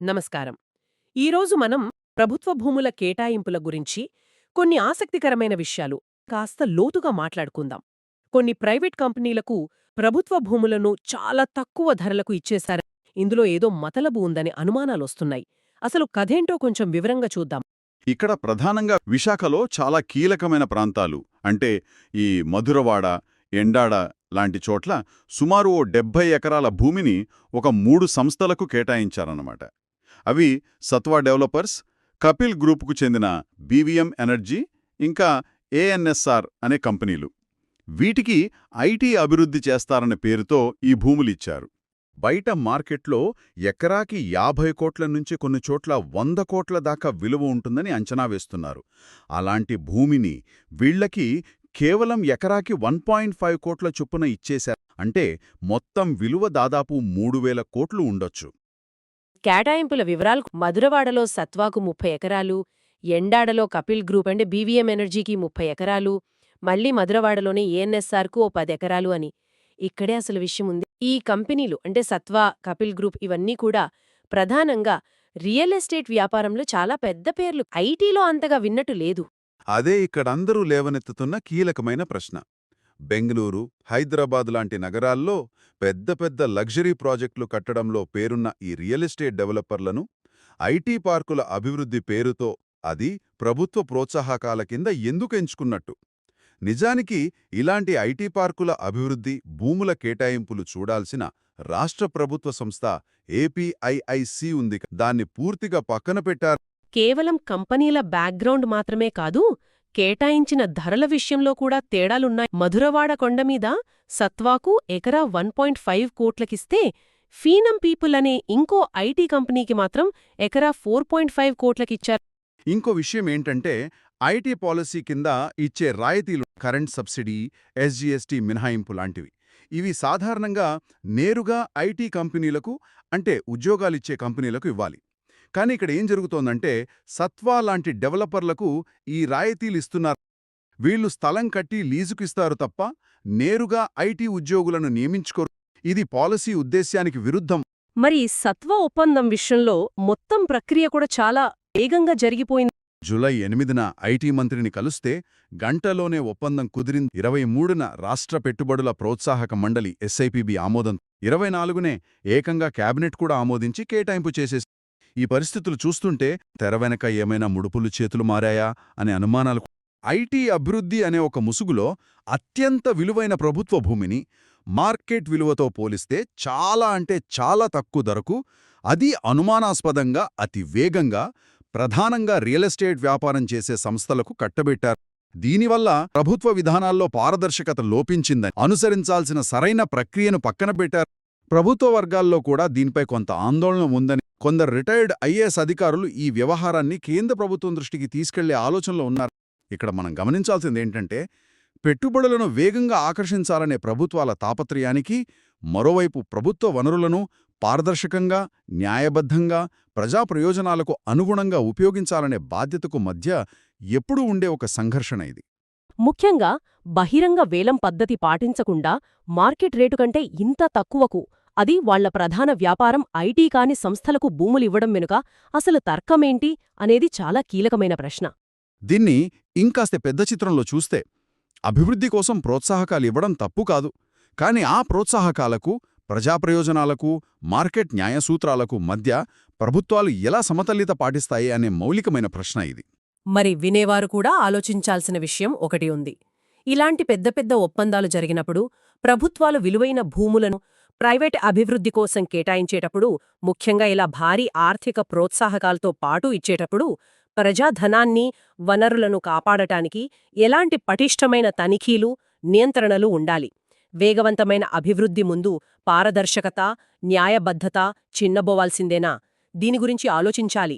నమస్కారం. ఈరోజు మనం ప్రభుత్వ భూముల కేటాయింపుల గురించి కొన్ని ఆసక్తికరమైన విషయాలు కాస్త లోతుగా మాట్లాడుకుందాం. కొన్ని ప్రైవేట్ కంపెనీలకు ప్రభుత్వ భూములను చాలా తక్కువ ధరలకు ఇచ్చేశారని ఇందులో ఏదో మతలబు ఉందని అనుమానాలొస్తున్నాయి. అసలు కథేంటో కొంచెం వివరంగా చూద్దాం. ఇక్కడ ప్రధానంగా విశాఖలో చాలా కీలకమైన ప్రాంతాలు అంటే ఈ మధురవాడ ఎండాడ లాంటి చోట్ల సుమారు ఓ డెబ్బై ఎకరాల భూమిని ఒక మూడు సంస్థలకు కేటాయించారన్నమాట. అవి సత్వా డెవలపర్స్ కపిల్ గ్రూపుకు చెందిన బీవీఎం ఎనర్జీ ఇంకా ఏఎన్ఎస్ఆర్ అనే కంపెనీలు. వీటికి ఐటీ అభివృద్ధి చేస్తారనే పేరుతో ఈ భూములిచ్చారు బయట మార్కెట్లో ఎకరాకి యాభై కోట్ల నుంచి కొన్ని చోట్ల వంద కోట్ల దాకా విలువ ఉంటుందని అంచనా వేస్తున్నారు. అలాంటి భూమిని వీళ్ళకి కేవలం ఎకరాకి వన్ పాయింట్ ఫైవ్ కోట్ల చొప్పున ఇచ్చేశారు. అంటే మొత్తం విలువ దాదాపు మూడు వేల కోట్లు ఉండొచ్చు. కేటాయింపుల వివరాలు మధురవాడలో సత్వాకు ముప్పై ఎకరాలు ఎండాడలో కపిల్ గ్రూప్ అండ్ బీవీఎం ఎనర్జీకి ముప్పై ఎకరాలు మళ్ళీ మధురవాడలోనే ఏఎన్ఎస్ఆర్కు ఓ పది ఎకరాలు అని. ఇక్కడే అసలు విషయం ఉంది. ఈ కంపెనీలు అంటే సత్వా కపిల్ గ్రూప్ ఇవన్నీ కూడా ప్రధానంగా రియల్ ఎస్టేట్ వ్యాపారంలో చాలా పెద్ద పేర్లు. ఐటీలో అంతగా విన్నట్టు లేదు. అదే ఇక్కడందరూ లేవనెత్తుతున్న కీలకమైన ప్రశ్న. బెంగళూరు హైదరాబాద్ లాంటి నగరాల్లో పెద్ద పెద్ద లగ్జరీ ప్రాజెక్టులు కట్టడంలో పేరున్న ఈ రియల్ ఎస్టేట్ డెవలపర్లను ఐటీ పార్కుల అభివృద్ధి పేరుతో అది ప్రభుత్వ ప్రోత్సాహకాల కింద ఎందుకు ఎంచుకున్నట్టు? నిజానికి ఇలాంటి ఐటీ పార్కుల అభివృద్ధి భూముల కేటాయింపులు చూడాల్సిన రాష్ట్ర ప్రభుత్వ సంస్థ ఏపీఐఐసి ఉంది. దాన్ని పూర్తిగా పక్కన పెట్టారు. కేవలం కంపెనీల బ్యాక్గ్రౌండ్ మాత్రమే కాదు కేటాయించిన ధరల విషయంలో కూడా తేడాలున్నాయి. మధురవాడ కొండమీద సత్వాకు ఎకరా వన్ పాయింట్ ఫైవ్ కోట్లకిస్తే ఫీనం పీపుల్ అనే ఇంకో ఐటీ కంపెనీకి మాత్రం ఎకరా ఫోర్ పాయింట్ ఫైవ్ కోట్లకిచ్చారు. ఇంకో విషయం ఏంటంటే ఐటీ పాలసీ కింద ఇచ్చే రాయితీలు కరెంట్ సబ్సిడీ ఎస్జీఎస్టీ మినహాయింపు లాంటివి. ఇవి సాధారణంగా నేరుగా ఐటీ కంపెనీలకు అంటే ఉద్యోగాలిచ్చే కంపెనీలకు ఇవ్వాలి. కానీ ఇక్కడ ఏం జరుగుతోందంటే సత్వా లాంటి డెవలపర్లకు ఈ రాయితీలు ఇస్తున్నారు. వీళ్ళు స్థలం కట్టి లీజుకిస్తారు తప్ప నేరుగా ఐటీ ఉద్యోగులను నియమించుకోరు. ఇది పాలసీ ఉద్దేశ్యానికి విరుద్ధం. మరి సత్వ ఒప్పందం విషయంలో మొత్తం ప్రక్రియ కూడా చాలా వేగంగా జరిగిపోయింది. జులై ఎనిమిదిన ఐటీ మంత్రిని కలిస్తే గంటలోనే ఒప్పందం కుదిరింది. ఇరవై మూడున రాష్ట్ర పెట్టుబడుల ప్రోత్సాహక మండలి ఎస్ఐపిబి ఆమోదం. ఇరవై నాలుగునే ఏకంగా కేబినెట్ కూడా ఆమోదించి కేటాయింపు చేసేసి ఈ పరిస్థితులు చూస్తుంటే తెర వెనక ఏమైనా ముడుపులు చేతులు మారాయా అనే అనుమానాలు ఐటీ అభివృద్ధి అనే ఒక ముసుగులో అత్యంత విలువైన ప్రభుత్వ భూమిని మార్కెట్ విలువతో పోలిస్తే చాలా అంటే చాలా తక్కువ ధరకు అది అనుమానాస్పదంగా అతి వేగంగా ప్రధానంగా రియల్ ఎస్టేట్ వ్యాపారం చేసే సంస్థలకు కట్టబెట్టారు. దీనివల్ల ప్రభుత్వ విధానాల్లో పారదర్శకత లోపించిందని అనుసరించాల్సిన సరైన ప్రక్రియను పక్కన పెట్టారు. ప్రభుత్వ వర్గాల్లో కూడా దీనిపై కొంత ఆందోళన ఉందని కొందరు రిటైర్డ్ ఐఏఎస్ అధికారులు ఈ వ్యవహారాన్ని కేంద్ర ప్రభుత్వం దృష్టికి తీసుకెళ్ళే ఆలోచనలో ఉన్నారు. ఇక్కడ మనం గమనించాల్సింది ఏంటంటే పెట్టుబడులను వేగంగా ఆకర్షించాలనే ప్రభుత్వాల తాపత్రయానికి మరోవైపు ప్రభుత్వ వనరులను పారదర్శకంగా న్యాయబద్ధంగా ప్రజా ప్రయోజనాలకు అనుగుణంగా ఉపయోగించాలనే బాధ్యతకు మధ్య ఎప్పుడూ ఉండే ఒక సంఘర్షణ ఇది. ముఖ్యంగా బహిరంగ వేలం పద్ధతి పాటించకుండా మార్కెట్ రేటు కంటే ఇంత తక్కువకు అది వాళ్ళ ప్రధాన వ్యాపారం ఐటీ కాని సంస్థలకు భూములివ్వడం వెనుక అసలు తర్కమేంటి అనేది చాలా కీలకమైన ప్రశ్న. దీన్ని ఇంకాస్త పెద్ద చిత్రంలో చూస్తే అభివృద్ధి కోసం ప్రోత్సాహకాలు ఇవ్వడం తప్పు కాదు. కాని ఆ ప్రోత్సాహకాలకు ప్రజాప్రయోజనాలకు మార్కెట్ న్యాయసూత్రాలకు మధ్య ప్రభుత్వాలు ఎలా సమతల్లిత పాటిస్తాయి అనే మౌలికమైన ప్రశ్న ఇది. మరి వినేవారు కూడా ఆలోచించాల్సిన విషయం ఒకటి ఉంది. ఇలాంటి పెద్ద పెద్ద ఒప్పందాలు జరిగినప్పుడు ప్రభుత్వాలు విలువైన భూములను ప్రైవేట్ అభివృద్ధి కోసం కేటాయించేటప్పుడు ముఖ్యంగా ఇలా భారీ ఆర్థిక ప్రోత్సాహకాలతో పాటు ఇచ్చేటప్పుడు ప్రజాధనాన్ని వనరులను కాపాడటానికి ఎలాంటి పటిష్టమైన తనిఖీలు నియంత్రణలు ఉండాలి. వేగవంతమైన అభివృద్ధి ముందు పారదర్శకత న్యాయబద్ధత చిన్నబోవాల్సిందేనా? దీని గురించి ఆలోచించాలి.